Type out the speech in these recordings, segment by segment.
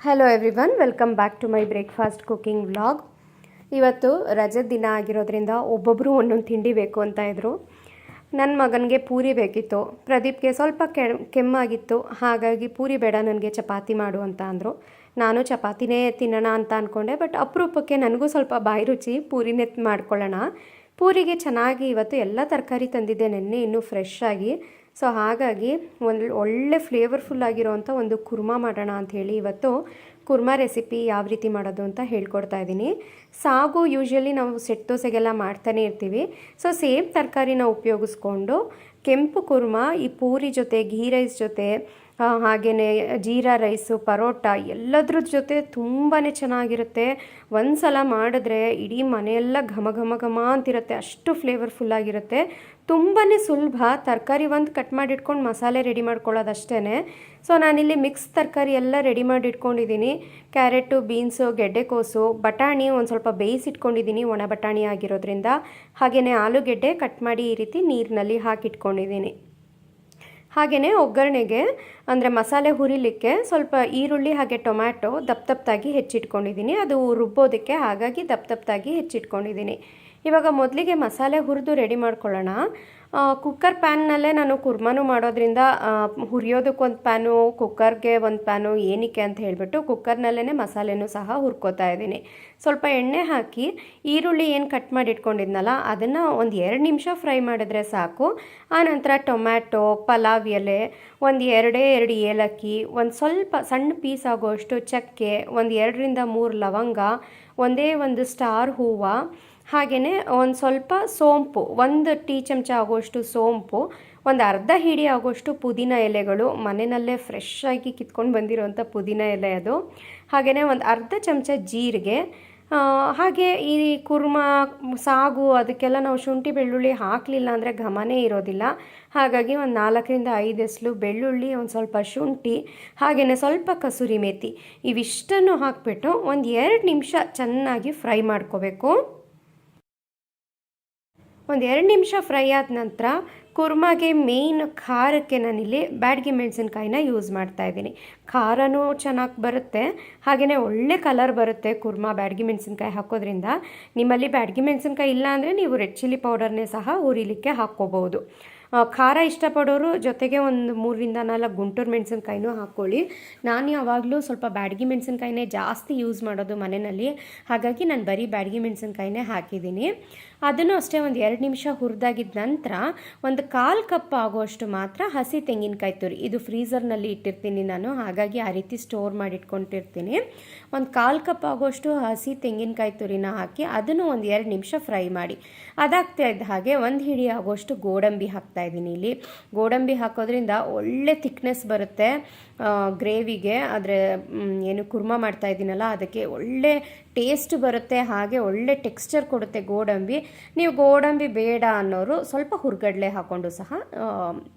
Hello everyone welcome back to my breakfast cooking vlog ಇವತ್ತು ರಜೆ ದಿನ ಆಗಿರೋದ್ರಿಂದ ಒಬ್ಬೊಬ್ಬರು ಒಂದೊಂದು ತಿಂಡಿ ಬೇಕು ಅಂತ ಇದ್ದರು ನನ್ನ ಮಗನಿಗೆ ಪೂರಿ ಬೇಕಿತ್ತು. ಪ್ರದೀಪ್ಗೆ ಸ್ವಲ್ಪ ಕೆಮ್ಮಾಗಿತ್ತು. ಹಾಗಾಗಿ ಪೂರಿ ಬೇಡ, ನನಗೆ ಚಪಾತಿ ಮಾಡು ಅಂತ ಅಂದರು. ನಾನು ಚಪಾತಿನೇ ತಿನ್ನೋಣ ಅಂತ ಅಂದ್ಕೊಂಡೆ ಬಟ್ ಅಪರೂಪಕ್ಕೆ ನನಗೂ ಸ್ವಲ್ಪ ಬಾಯಿ ರುಚಿ, ಪೂರಿನೇ ಮಾಡ್ಕೊಳ್ಳೋಣ. ಪೂರಿಗೆ ಚೆನ್ನಾಗಿ ಇವತ್ತು ಎಲ್ಲ ತರಕಾರಿ ತಂದಿದ್ದೆ. ನೆನ್ನೆ ಇನ್ನೂ ಫ್ರೆಶ್ ಆಗಿ. ಸೊ ಹಾಗಾಗಿ ಒಂದು ಒಳ್ಳೆ ಫ್ಲೇವರ್ಫುಲ್ ಆಗಿರೋವಂಥ ಒಂದು ಕುರ್ಮಾ ಮಾಡೋಣ ಅಂಥೇಳಿ ಇವತ್ತು ಕುರ್ಮಾ ರೆಸಿಪಿ ಯಾವ ರೀತಿ ಮಾಡೋದು ಅಂತ ಹೇಳ್ಕೊಡ್ತಾ ಇದ್ದೀನಿ. ಸಾಗು ಯೂಶ್ವಲಿ ನಾವು ಸೆಟ್ ದೋಸೆಗೆಲ್ಲ ಮಾಡ್ತಾನೆ ಇರ್ತೀವಿ. ಸೊ ಸೇಮ್ ತರಕಾರಿನ ಉಪಯೋಗಿಸ್ಕೊಂಡು ಕೆಂಪು ಕುರ್ಮಾ, ಈ ಪೂರಿ ಜೊತೆ, ಘೀ ರೈಸ್ ಜೊತೆ ಹಾಗೆಯೇ ಜೀರಾ ರೈಸು, ಪರೋಟ ಎಲ್ಲದ್ರ ಜೊತೆ ತುಂಬಾ ಚೆನ್ನಾಗಿರುತ್ತೆ. ಒಂದು ಸಲ ಮಾಡಿದ್ರೆ ಇಡೀ ಮನೆಯೆಲ್ಲ ಘಮ ಘಮ ಘಮ ಅಂತಿರುತ್ತೆ. ಅಷ್ಟು ಫ್ಲೇವರ್ಫುಲ್ಲಾಗಿರುತ್ತೆ ತುಂಬಾ ಸುಲಭ. ತರಕಾರಿ ಒಂದು ಕಟ್ ಮಾಡಿ ಇಟ್ಕೊಂಡು ಮಸಾಲೆ ರೆಡಿ ಮಾಡ್ಕೊಳ್ಳೋದಷ್ಟೇ ಸೊ ನಾನಿಲ್ಲಿ ಮಿಕ್ಸ್ ತರಕಾರಿ ಎಲ್ಲ ರೆಡಿ ಮಾಡಿ ಇಟ್ಕೊಂಡಿದ್ದೀನಿ ಕ್ಯಾರೆಟು ಬೀನ್ಸು ಗೆಡ್ಡೆಕೋಸು, ಬಟಾಣಿ ಒಂದು ಸ್ವಲ್ಪ ಬೇಯಿಸಿಟ್ಕೊಂಡಿದ್ದೀನಿ, ಒಣ ಬಟಾಣಿ ಆಗಿರೋದ್ರಿಂದ. ಹಾಗೆಯೇ ಆಲೂಗೆಡ್ಡೆ ಕಟ್ ಮಾಡಿ ಈ ರೀತಿ ನೀರಿನಲ್ಲಿ ಹಾಕಿಟ್ಕೊಂಡಿದ್ದೀನಿ. ಹಾಗೆಯೇ ಒಗ್ಗರಣೆಗೆ, ಅಂದರೆ ಮಸಾಲೆ ಹುರಿಲಿಕ್ಕೆ ಸ್ವಲ್ಪ ಈರುಳ್ಳಿ ಹಾಗೆ ಟೊಮ್ಯಾಟೊ ದಪ್ಪ ದಪ್ಪದಾಗಿ ಹೆಚ್ಚಿಟ್ಕೊಂಡಿದ್ದೀನಿ. ಅದು ರುಬ್ಬೋದಕ್ಕೆ ಹಾಗಾಗಿ ದಪ್ಪ ದಪ್ಪದಾಗಿ ಹೆಚ್ಚಿಟ್ಕೊಂಡಿದ್ದೀನಿ. ಇವಾಗ ಮೊದಲಿಗೆ ಮಸಾಲೆ ಹುರಿದು ರೆಡಿ ಮಾಡ್ಕೊಳ್ಳೋಣ. ಕುಕ್ಕರ್ ಪ್ಯಾನ್ನಲ್ಲೇ ನಾನು ಕುರ್ಮಾನು ಮಾಡೋದ್ರಿಂದ ಹುರಿಯೋದಕ್ಕೆ ಒಂದು ಪ್ಯಾನು ಕುಕ್ಕರ್ಗೆ ಒಂದು ಪ್ಯಾನು ಏನಕ್ಕೆ ಅಂತ ಹೇಳಿಬಿಟ್ಟು ಕುಕ್ಕರ್ನಲ್ಲೇ ಮಸಾಲೆನೂ ಸಹ ಹುರ್ಕೋತಾ ಇದ್ದೀನಿ. ಸ್ವಲ್ಪ ಎಣ್ಣೆ ಹಾಕಿ, ಈರುಳ್ಳಿ ಏನು ಕಟ್ ಮಾಡಿ ಇಟ್ಕೊಂಡಿದ್ನಲ್ಲ ಅದನ್ನು ಒಂದು ಎರಡು ನಿಮಿಷ ಫ್ರೈ ಮಾಡಿದ್ರೆ ಸಾಕು. ಆನಂತರ ಟೊಮ್ಯಾಟೊ, ಪಲಾವ್ ಎಲೆ, ಒಂದು ಎರಡೇ ಎರಡು ಏಲಕ್ಕಿ, ಒಂದು ಸ್ವಲ್ಪ ಸಣ್ಣ ಪೀಸ್ ಆಗೋಷ್ಟು ಚಕ್ಕೆ, ಒಂದು ಎರಡರಿಂದ ಮೂರು ಲವಂಗ, ಒಂದೇ ಒಂದು ಸ್ಟಾರ್ ಹೂವು ಹಾಗೆಯೇ ಒಂದು ಸ್ವಲ್ಪ ಸೋಂಪು, ಒಂದು ಟೀ ಚಮಚ ಆಗುವಷ್ಟು ಸೋಂಪು, ಒಂದು ಅರ್ಧ ಹಿಡಿ ಆಗುವಷ್ಟು ಪುದೀನ ಎಲೆಗಳು, ಮನೆಯಲ್ಲೇ ಫ್ರೆಶ್ ಆಗಿ ಕಿತ್ಕೊಂಡು ಬಂದಿರೋವಂಥ ಪುದೀನ ಎಲೆ ಅದು. ಹಾಗೆಯೇ ಒಂದು ಅರ್ಧ ಚಮಚ ಜೀರಿಗೆ ಹಾಗೆ ಈ ಕುರ್ಮ, ಸಾಗು ಅದಕ್ಕೆಲ್ಲ ನಾವು ಶುಂಠಿ, ಬೆಳ್ಳುಳ್ಳಿ ಹಾಕಲಿಲ್ಲ ಅಂದರೆ ಘಮನೇ ಇರೋದಿಲ್ಲ. ಹಾಗಾಗಿ ಒಂದು ನಾಲ್ಕರಿಂದ ಐದು ಎಸಲು ಬೆಳ್ಳುಳ್ಳಿ, ಒಂದು ಸ್ವಲ್ಪ ಶುಂಠಿ, ಹಾಗೆಯೇ ಸ್ವಲ್ಪ ಕಸೂರಿ ಮೇಥಿ ಇವಿಷ್ಟನ್ನು ಹಾಕಿಬಿಟ್ಟು ಒಂದು ಎರಡು ನಿಮಿಷ ಚೆನ್ನಾಗಿ ಫ್ರೈ ಮಾಡ್ಕೋಬೇಕು. ಒಂದು ಎರಡು ನಿಮಿಷ ಫ್ರೈ ಆದ ನಂತರ ಕುರ್ಮಾಗೆ ಮೇಯ್ನ್ ಖಾರಕ್ಕೆ ನಾನಿಲ್ಲಿ ಬ್ಯಾಡ್ಗಿ ಮೆಣಸಿನ್ಕಾಯಿನ ಯೂಸ್ ಮಾಡ್ತಾ ಇದ್ದೀನಿ. ಖಾರನೂ ಚೆನ್ನಾಗಿ ಬರುತ್ತೆ ಹಾಗೆಯೇ ಒಳ್ಳೆ ಕಲರ್ ಬರುತ್ತೆ ಕುರ್ಮಾ ಬ್ಯಾಡ್ಗಿ ಮೆಣಸಿನ್ಕಾಯಿ ಹಾಕೋದ್ರಿಂದ. ನಿಮ್ಮಲ್ಲಿ ಬ್ಯಾಡ್ಗಿ ಮೆಣಸಿನ್ಕಾಯಿ ಇಲ್ಲ ಅಂದರೆ ನೀವು ರೆಡ್ ಚಿಲ್ಲಿ ಪೌಡರ್ನೇ ಸಹ ಉರಿಲಿಕ್ಕೆ ಹಾಕ್ಕೋಬೋದು. ಖಾರ ಇಷ್ಟಪಡೋರು ಜೊತೆಗೆ ಒಂದು ಮೂರರಿಂದ ನಾಲ್ಕು ಗುಂಟೂರು ಮೆಣಸಿನ್ಕಾಯಿನೂ ಹಾಕ್ಕೊಳ್ಳಿ. ನಾನು ಯಾವಾಗಲೂ ಸ್ವಲ್ಪ ಬ್ಯಾಡಗಿ ಮೆಣಸಿನ್ಕಾಯಿನೇ ಜಾಸ್ತಿ ಯೂಸ್ ಮಾಡೋದು ಮನೆಯಲ್ಲಿ. ಹಾಗಾಗಿ ನಾನು ಬರೀ ಬ್ಯಾಡಗಿ ಮೆಣಸಿನ್ಕಾಯಿನೇ ಹಾಕಿದ್ದೀನಿ. ಅದನ್ನು ಅಷ್ಟೇ ಒಂದು ಎರಡು ನಿಮಿಷ ಹುರಿದಾಗಿದ್ದ ನಂತರ ಒಂದು ಕಾಲು ಕಪ್ ಆಗುವಷ್ಟು ಮಾತ್ರ ಹಸಿ ತೆಂಗಿನಕಾಯಿ ತುರಿ. ಇದು ಫ್ರೀಝರ್ನಲ್ಲಿ ಇಟ್ಟಿರ್ತೀನಿ ನಾನು. ಹಾಗಾಗಿ ಆ ರೀತಿ ಸ್ಟೋರ್ ಮಾಡಿಟ್ಕೊಂಡಿರ್ತೀನಿ. ಒಂದು ಕಾಲು ಕಪ್ ಆಗುವಷ್ಟು ಹಸಿ ತೆಂಗಿನಕಾಯಿ ತುರಿನ ಹಾಕಿ ಅದನ್ನು ಒಂದು ಎರಡು ನಿಮಿಷ ಫ್ರೈ ಮಾಡಿ. ಅದಾಗ್ತಾ ಇದ್ದ ಹಾಗೆ ಒಂದು ಹಿಡಿ ಆಗುವಷ್ಟು ಗೋಡಂಬಿ ಹಾಕ್ತಾ ಇದ್ದೀನಿ ಇಲ್ಲಿ. ಗೋಡಂಬಿ ಹಾಕೋದ್ರಿಂದ ಒಳ್ಳೆ ಥಿಕ್ನೆಸ್ ಬರುತ್ತೆ ಗ್ರೇವಿಗೆ. ಆದರೆ ಏನು ಕುರ್ಮ ಮಾಡ್ತಾ ಇದ್ದೀನಲ್ಲ, ಅದಕ್ಕೆ ಒಳ್ಳೆ ಟೇಸ್ಟ್ ಬರುತ್ತೆ, ಹಾಗೆ ಒಳ್ಳೆ ಟೆಕ್ಸ್ಚರ್ ಕೊಡುತ್ತೆ ಗೋಡಂಬಿ. ನೀವು ಗೋಡಂಬಿ ಬೇಡ ಅನ್ನೋರು ಸ್ವಲ್ಪ ಹುರ್ಗಡ್ಲೆ ಹಾಕ್ಕೊಂಡು ಸಹ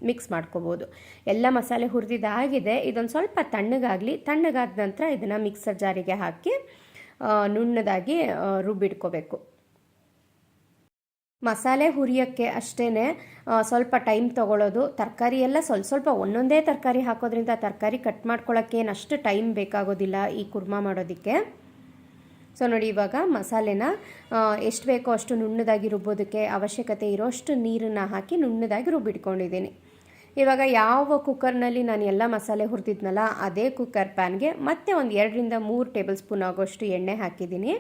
ಮಿಕ್ಸ್ ಮಾಡ್ಕೋಬೋದು. ಎಲ್ಲ ಮಸಾಲೆ ಹುರಿದಿದ್ದಾಗಿದೆ, ಇದೊಂದು ಸ್ವಲ್ಪ ತಣ್ಣಗಾಗಲಿ, ತಣ್ಣಗಾದ ನಂತರ ಇದನ್ನು ಮಿಕ್ಸರ್ ಜಾರಿಗೆ ಹಾಕಿ ನುಣ್ಣದಾಗಿ ರುಬ್ಬಿಡ್ಕೋಬೇಕು ಮಸಾಲೆ ಹುರಿಯೋಕ್ಕೆ ಅಷ್ಟೇ ಸ್ವಲ್ಪ ಟೈಮ್ ತೊಗೊಳ್ಳೋದು ತರಕಾರಿ ಎಲ್ಲ ಸ್ವಲ್ಪ ಸ್ವಲ್ಪ ಒಂದೊಂದೇ ತರಕಾರಿ ಹಾಕೋದ್ರಿಂದ ತರಕಾರಿ ಕಟ್ ಮಾಡ್ಕೊಳ್ಳೋಕ್ಕೆ ಏನು ಅಷ್ಟು ಟೈಮ್ ಬೇಕಾಗೋದಿಲ್ಲ ಈ ಕುರ್ಮಾ ಮಾಡೋದಕ್ಕೆ. ಸೊ ನೋಡಿ ಇವಾಗ ಮಸಾಲೆನ ಎಷ್ಟು ಬೇಕೋ ಅಷ್ಟು ನುಣ್ಣದಾಗಿ ರುಬ್ಬೋದಕ್ಕೆ ಅವಶ್ಯಕತೆ ಇರೋಷ್ಟು ನೀರನ್ನು ಹಾಕಿ ನುಣ್ಣದಾಗಿ ರುಬ್ಬಿಟ್ಕೊಂಡಿದ್ದೀನಿ. ಇವಾಗ ಯಾವ ಕುಕ್ಕರ್ನಲ್ಲಿ ನಾನು ಎಲ್ಲ ಮಸಾಲೆ ಹುರಿದಿದ್ನಲ್ಲ ಅದೇ ಕುಕ್ಕರ್ ಪ್ಯಾನ್ಗೆ ಮತ್ತೆ ಒಂದು ಎರಡರಿಂದ ಮೂರು ಟೇಬಲ್ ಸ್ಪೂನ್ ಆಗೋಷ್ಟು ಎಣ್ಣೆ ಹಾಕಿದ್ದೀನಿ.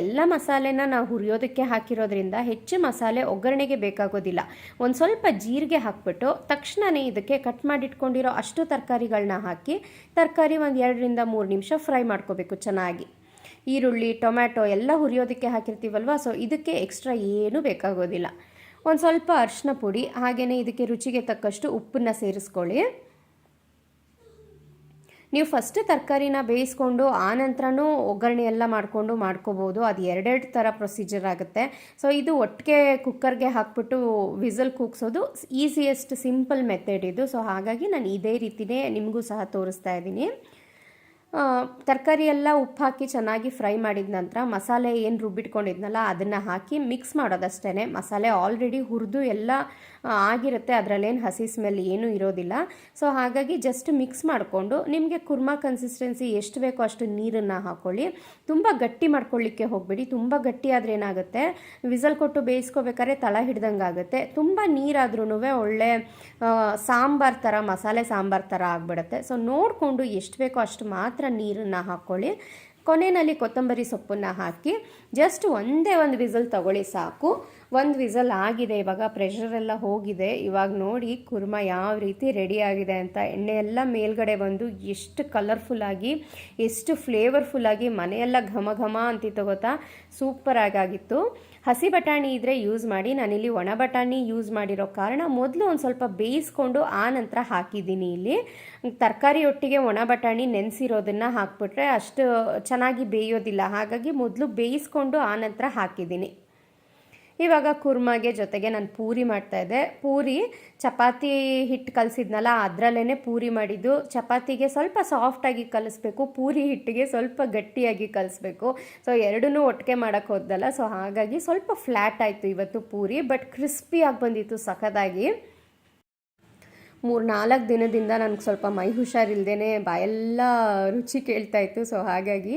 ಎಲ್ಲ ಮಸಾಲೆನ ನಾವು ಹುರಿಯೋದಕ್ಕೆ ಹಾಕಿರೋದ್ರಿಂದ ಹೆಚ್ಚು ಮಸಾಲೆ ಒಗ್ಗರಣೆಗೆ ಬೇಕಾಗೋದಿಲ್ಲ. ಒಂದು ಸ್ವಲ್ಪ ಜೀರಿಗೆ ಹಾಕ್ಬಿಟ್ಟು ತಕ್ಷಣವೇ ಇದಕ್ಕೆ ಕಟ್ ಮಾಡಿಟ್ಕೊಂಡಿರೋ ಅಷ್ಟು ತರಕಾರಿಗಳನ್ನ ಹಾಕಿ ತರಕಾರಿ ಒಂದು ಎರಡರಿಂದ ಮೂರು ನಿಮಿಷ ಫ್ರೈ ಮಾಡ್ಕೋಬೇಕು ಚೆನ್ನಾಗಿ. ಈರುಳ್ಳಿ, ಟೊಮ್ಯಾಟೊ ಎಲ್ಲ ಹುರಿಯೋದಕ್ಕೆ ಹಾಕಿರ್ತೀವಲ್ವ ಸೊ ಇದಕ್ಕೆ ಎಕ್ಸ್ಟ್ರಾ ಏನೂ ಬೇಕಾಗೋದಿಲ್ಲ. ಒಂದು ಸ್ವಲ್ಪ ಅರಿಶಿನ ಪುಡಿ ಹಾಗೆಯೇ ಇದಕ್ಕೆ ರುಚಿಗೆ ತಕ್ಕಷ್ಟು ಉಪ್ಪನ್ನು ಸೇರಿಸ್ಕೊಳ್ಳಿ. ನೀವು ಫಸ್ಟ್ ತರಕಾರಿನ ಬೇಯಿಸ್ಕೊಂಡು, ಆನಂತರನೂ ಒಗ್ಗರಣೆ ಎಲ್ಲ ಮಾಡಿಕೊಂಡು ಮಾಡ್ಕೋಬೋದು. ಅದು ಎರಡೆರಡು ಥರ ಪ್ರೊಸೀಜರ್ ಆಗುತ್ತೆ. ಸೊ ಇದು ಒಟ್ಟಿಗೆ ಕುಕ್ಕರ್ಗೆ ಹಾಕ್ಬಿಟ್ಟು ವಿಸಲ್ ಕೂಗ್ಸೋದು ಈಸಿಯೆಸ್ಟ್ ಸಿಂಪಲ್ ಮೆಥಡ್ ಇದು. ಸೊ ಹಾಗಾಗಿ ನಾನು ಇದೇ ರೀತಿಯೇ ನಿಮಗೂ ಸಹ ತೋರಿಸ್ತಾ ಇದ್ದೀನಿ. ತರಕಾರಿ ಎಲ್ಲ ಉಪ್ಪು ಹಾಕಿ ಚೆನ್ನಾಗಿ ಫ್ರೈ ಮಾಡಿದ ನಂತರ ಮಸಾಲೆ ಏನು ರುಬ್ಬಿಟ್ಕೊಂಡಿದ್ನಲ್ಲ ಅದನ್ನು ಹಾಕಿ ಮಿಕ್ಸ್ ಮಾಡೋದಷ್ಟೇ ಮಸಾಲೆ ಆಲ್ರೆಡಿ ಹುರಿದು ಎಲ್ಲ ಆಗಿರುತ್ತೆ. ಅದರಲ್ಲೇನು ಹಸಿ ಸ್ಮೆಲ್ ಏನೂ ಇರೋದಿಲ್ಲ. ಸೊ ಹಾಗಾಗಿ ಜಸ್ಟ್ ಮಿಕ್ಸ್ ಮಾಡಿಕೊಂಡು ನಿಮಗೆ ಕುರ್ಮಾ ಕನ್ಸಿಸ್ಟೆನ್ಸಿ ಎಷ್ಟು ಬೇಕೋ ಅಷ್ಟು ನೀರನ್ನು ಹಾಕ್ಕೊಳ್ಳಿ ತುಂಬ ಗಟ್ಟಿ ಮಾಡ್ಕೊಳ್ಳಿಕ್ಕೆ ಹೋಗಬೇಡಿ. ತುಂಬ ಗಟ್ಟಿ ಆದರೆ ಏನಾಗುತ್ತೆ? ವಿಸಲ್ ಕೊಟ್ಟು ಬೇಯಿಸ್ಕೋಬೇಕಾದ್ರೆ ತಳ ಹಿಡ್ದಂಗೆ ಆಗುತ್ತೆ. ತುಂಬ ನೀರಾದ್ರೂ ಒಳ್ಳೆ ಸಾಂಬಾರ್ ಥರ ಮಸಾಲೆ ಸಾಂಬಾರ್ ಥರ ಆಗಿಬಿಡುತ್ತೆ. ಸೊ ನೋಡಿಕೊಂಡು ಎಷ್ಟು ಬೇಕೋ ಅಷ್ಟು ಮಾತ್ರ ನೀರನ್ನು ಹಾಕ್ಕೊಳ್ಳಿ ಕೊನೆಯಲ್ಲಿ ಕೊತ್ತಂಬರಿ ಸೊಪ್ಪನ್ನು ಹಾಕಿ ಜಸ್ಟ್ ಒಂದೇ ಒಂದು ವಿಸಲ್ ತಗೊಳ್ಳಿ ಸಾಕು. ಒಂದು ವಿಸಲ್ ಆಗಿದೆ, ಇವಾಗ ಪ್ರೆಷರ್ ಎಲ್ಲ ಹೋಗಿದೆ. ಇವಾಗ ನೋಡಿ ಕುರ್ಮ ಯಾವ ರೀತಿ ರೆಡಿ ಆಗಿದೆ ಅಂತ. ಎಣ್ಣೆ ಎಲ್ಲ ಮೇಲ್ಗಡೆ ಬಂದು ಎಷ್ಟು ಕಲರ್ಫುಲ್ಲಾಗಿ ಎಷ್ಟು ಫ್ಲೇವರ್ಫುಲ್ಲಾಗಿ ಮನೆಯೆಲ್ಲ ಘಮ ಘಮ ಅಂತಿತ್ತು ಗೊತ್ತಾ? ಸೂಪರ್ ಆಗಾಗಿತ್ತು. ಹಸಿ ಬಟಾಣಿ ಇದ್ದರೆ ಯೂಸ್ ಮಾಡಿ, ನಾನಿಲ್ಲಿ ಒಣ ಬಟಾಣಿ ಯೂಸ್ ಮಾಡಿರೋ ಕಾರಣ ಮೊದಲು ಒಂದು ಸ್ವಲ್ಪ ಬೇಯಿಸ್ಕೊಂಡು ಆ ನಂತರ ಹಾಕಿದ್ದೀನಿ ಇಲ್ಲಿ. ತರಕಾರಿ ಒಟ್ಟಿಗೆ ಒಣ ಬಟಾಣಿ ನೆನೆಸಿರೋದನ್ನು ಹಾಕ್ಬಿಟ್ರೆ ಅಷ್ಟು ಚೆನ್ನಾಗಿ ಬೇಯೋದಿಲ್ಲ. ಹಾಗಾಗಿ ಮೊದಲು ಬೇಯಿಸ್ಕೊಂಡು ಆ ನಂತರ ಹಾಕಿದ್ದೀನಿ. ಇವಾಗ ಕುರ್ಮಾಗೆ ಜೊತೆಗೆ ನಾನು ಪೂರಿ ಮಾಡ್ತಾ ಇದ್ದೆ. ಪೂರಿ ಚಪಾತಿ ಹಿಟ್ಟು ಕಲಸಿದ್ನಲ್ಲ ಅದರಲ್ಲೇ ಪೂರಿ ಮಾಡಿದ್ದು. ಚಪಾತಿಗೆ ಸ್ವಲ್ಪ ಸಾಫ್ಟಾಗಿ ಕಲಿಸ್ಬೇಕು, ಪೂರಿ ಹಿಟ್ಟಿಗೆ ಸ್ವಲ್ಪ ಗಟ್ಟಿಯಾಗಿ ಕಲಿಸ್ಬೇಕು. ಸೊ ಎರಡೂ ಒಟ್ಟಿಗೆ ಮಾಡೋಕ್ಕೆ ಹೋದಲ್ಲ ಸೊ ಹಾಗಾಗಿ ಸ್ವಲ್ಪ ಫ್ಲ್ಯಾಟ್ ಆಯಿತು ಇವತ್ತು ಪೂರಿ ಬಟ್ ಕ್ರಿಸ್ಪಿಯಾಗಿ ಬಂದಿತ್ತು ಸಖತ್ತಾಗಿ. ಮೂರು ನಾಲ್ಕು ದಿನದಿಂದ ನನಗೆ ಸ್ವಲ್ಪ ಮೈ ಹುಷಾರಿಲ್ದೇ ಬಾಯೆಲ್ಲ ರುಚಿ ಕೇಳ್ತಾ ಇತ್ತು. ಸೊ ಹಾಗಾಗಿ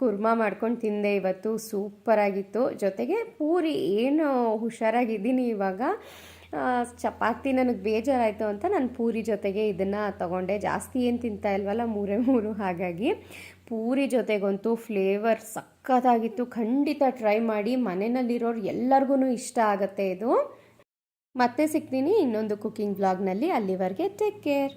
ಕುರ್ಮಾ ಮಾಡ್ಕೊಂಡು ತಿಂದೆ ಇವತ್ತು. ಸೂಪರಾಗಿತ್ತು ಜೊತೆಗೆ ಪೂರಿ ಏನು ಹುಷಾರಾಗಿದ್ದೀನಿ ಇವಾಗ ಚಪಾತಿ ನನಗೆ ಬೇಜಾರಾಯಿತು ಅಂತ ನಾನು ಪೂರಿ ಜೊತೆಗೆ ಇದನ್ನು ತಗೊಂಡೆ. ಜಾಸ್ತಿ ಏನು ತಿಂತಾ ಇಲ್ವಲ್ಲ, ಮೂರೇ ಮೂರು. ಹಾಗಾಗಿ ಪೂರಿ ಜೊತೆಗಂತೂ ಫ್ಲೇವರ್ ಸಕ್ಕತ್ತಾಗಿತ್ತು ಖಂಡಿತ ಟ್ರೈ ಮಾಡಿ. ಮನೆಯಲ್ಲಿರೋರು ಎಲ್ಲರಿಗೂ ಇಷ್ಟ ಆಗುತ್ತೆ ಇದು. ಮತ್ತೆ ಸಿಗ್ತೀನಿ ಇನ್ನೊಂದು ಕುಕ್ಕಿಂಗ್ ಬ್ಲಾಗ್ನಲ್ಲಿ ಅಲ್ಲಿವರೆಗೆ ಟೇಕ್ ಕೇರ್